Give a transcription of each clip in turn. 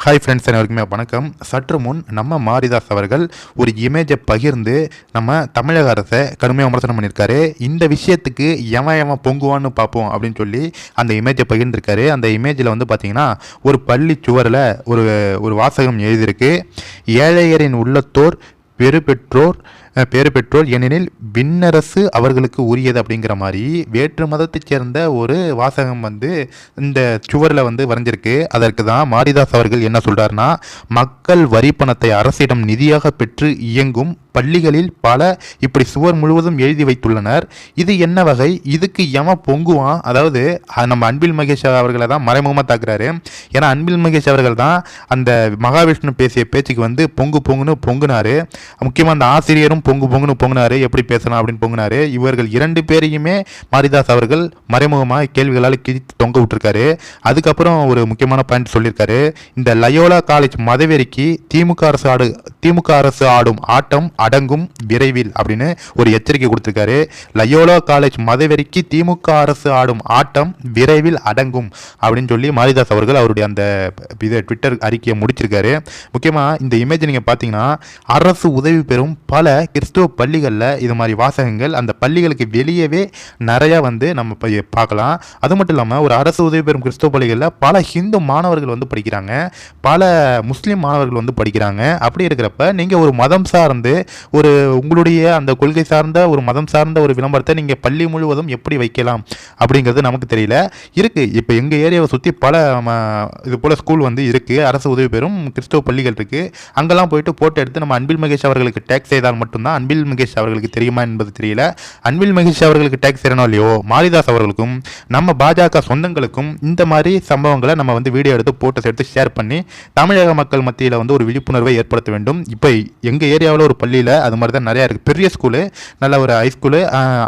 Hi friends அனைவருக்குமே வணக்கம். சற்று முன் நம்ம மாரிதாஸ் அவர்கள் ஒரு இமேஜை பகிர்ந்து நம்ம தமிழக அரசை கடுமையாக விமர்சனம் பண்ணியிருக்காரு. இந்த விஷயத்துக்கு எவன் எவன் பொங்குவான்னு பார்ப்போம் அப்படின்னு சொல்லி அந்த இமேஜை பகிர்ந்திருக்காரு. அந்த இமேஜில் வந்து பார்த்தீங்கன்னா ஒரு பள்ளி சுவரில் ஒரு ஒரு வாசகம் எழுதியிருக்கு. ஏழையரின் உள்ளத்தோர் பெரு பெற்றோர் பேறு பெற்றோர் ஏனெனில் விண்ணரசு அவர்களுக்கு உரியது அப்படிங்கிற மாதிரி வேற்று மதத்தைச் சேர்ந்த ஒரு வாசகம் வந்து இந்த சுவரில் வந்து வரைஞ்சிருக்கு. அதற்கு தான் மாரிதாஸ் அவர்கள் என்ன சொல்கிறார்னா மக்கள் வரி பணத்தை அரசிடம் நிதியாக பெற்று இயங்கும் பள்ளிகளில் பல இப்படி சுவர் முழுவதும் எழுதி வைத்துள்ளனர். இது என்ன வகை? இதுக்கு எவன் பொங்குவான் அதாவது நம்ம அன்பில் மகேஷ் அவர்களை தான் மறைமுகமாக தாக்குறாரு. ஏன்னா அன்பில் மகேஷ் அவர்கள் தான் அந்த மகாவிஷ்ணு பேசிய பேச்சுக்கு வந்து பொங்கு பொங்குன்னு பொங்குனாரு. முக்கியமாக அந்த ஆசிரியரும் பொங்கு பொங்குன்னு பொங்கினாரு எப்படி பேசலாம் அப்படின்னு பொங்குனாரு. இவர்கள் இரண்டு பேரையுமே மாரிதாஸ் அவர்கள் மறைமுகமாக கேள்விகளால் கிழித்து தொங்க விட்டுருக்காரு. அதுக்கப்புறம் ஒரு முக்கியமான பாயிண்ட் சொல்லியிருக்காரு. இந்த லயோலா காலேஜ் மதவெறிக்கு திமுக அரசு ஆடு திமுக அரசு ஆடும் ஆட்டம் அடங்கும் விரைவில் அப்படின்னு ஒரு எச்சரிக்கை கொடுத்துருக்காரு. லயோலா காலேஜ் மதவெறிக்கு திமுக அரசு ஆடும் ஆட்டம் விரைவில் அடங்கும் அப்படின்னு சொல்லி மாரிதாஸ் அவர்கள் அவருடைய அந்த இதை ட்விட்டர் அறிக்கையை முடிச்சிருக்காரு. முக்கியமாக இந்த இமேஜ் நீங்கள் பார்த்தீங்கன்னா அரசு உதவி பெறும் பல கிறிஸ்துவ பள்ளிகளில் இது மாதிரி வாசகங்கள் அந்த பள்ளிகளுக்கு வெளியவே நிறையா வந்து நம்ம பார்க்கலாம். அது மட்டும் இல்லாமல் ஒரு அரசு உதவி பெறும் கிறிஸ்துவ பள்ளிகளில் பல ஹிந்து மாணவர்கள் வந்து படிக்கிறாங்க. பல முஸ்லீம் மாணவர்கள் வந்து படிக்கிறாங்க. அப்படி இருக்கிறப்ப நீங்கள் ஒரு மதம் சார்ந்து ஒரு உங்களுடைய அந்த கொள்கை சார்ந்த ஒரு மதம் சார்ந்த ஒரு விளம்பரத்தை நீங்கள் பள்ளி முழுவதும் எப்படி வைக்கலாம் அப்படிங்கிறது நமக்கு தெரியல. இருக்குது இப்போ எங்கள் ஏரியாவை சுற்றி பல ம, இது போல் ஸ்கூல் வந்து இருக்குது அரசு உதவி பெறும் கிறிஸ்துவ பள்ளிகள் இருக்குது அங்கெல்லாம் போயிட்டு போட்டோ எடுத்து நம்ம அன்பில் மகேஷ் அவர்களுக்கு டேக்ஸ் செய்தால் மட்டும் மட்டும்தான் அன்பில் மகேஷ் அவர்களுக்கு தெரியுமா என்பது தெரியல. அன்பில் மகேஷ் அவர்களுக்கு டேக்ஸ் செய்யணும் இல்லையோ மாரிதாஸ் அவர்களுக்கும் நம்ம பாஜக சொந்தங்களுக்கும் இந்த மாதிரி சம்பவங்களை நம்ம வந்து வீடியோ எடுத்து போட்டோஸ் எடுத்து ஷேர் பண்ணி தமிழக மக்கள் மத்தியில் வந்து ஒரு விழிப்புணர்வை ஏற்படுத்த வேண்டும். இப்போ எங்கள் ஏரியாவில் ஒரு பள்ளியில் அது மாதிரி தான் நிறையா இருக்குது பெரிய ஸ்கூலு நல்ல ஒரு ஹைஸ்கூலு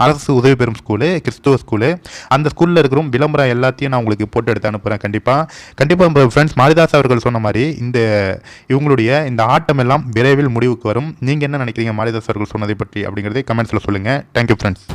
அரசு உதவி பெறும் ஸ்கூலு கிறிஸ்துவ ஸ்கூலு அந்த ஸ்கூலில் இருக்கிற விளம்பரம் எல்லாத்தையும் நான் உங்களுக்கு போட்டு எடுத்து அனுப்புகிறேன் கண்டிப்பாக கண்டிப்பாக நம்ம ஃப்ரெண்ட்ஸ் மாரிதாஸ் அவர்கள் சொன்ன மாதிரி இந்த இவங்களுடைய இந்த ஆட்டம் எல்லாம் விரைவில் முடிவுக்கு வரும். நீங்கள் என்ன நினைக்கிறீங்க மாரிதாஸ் அவர்கள் சொன்னதை பற்றி அப்படிங்கிறதே கமெண்ட்ஸில் சொல்லுங்கள் தேங்க்யூ ஃப்ரெண்ட்ஸ்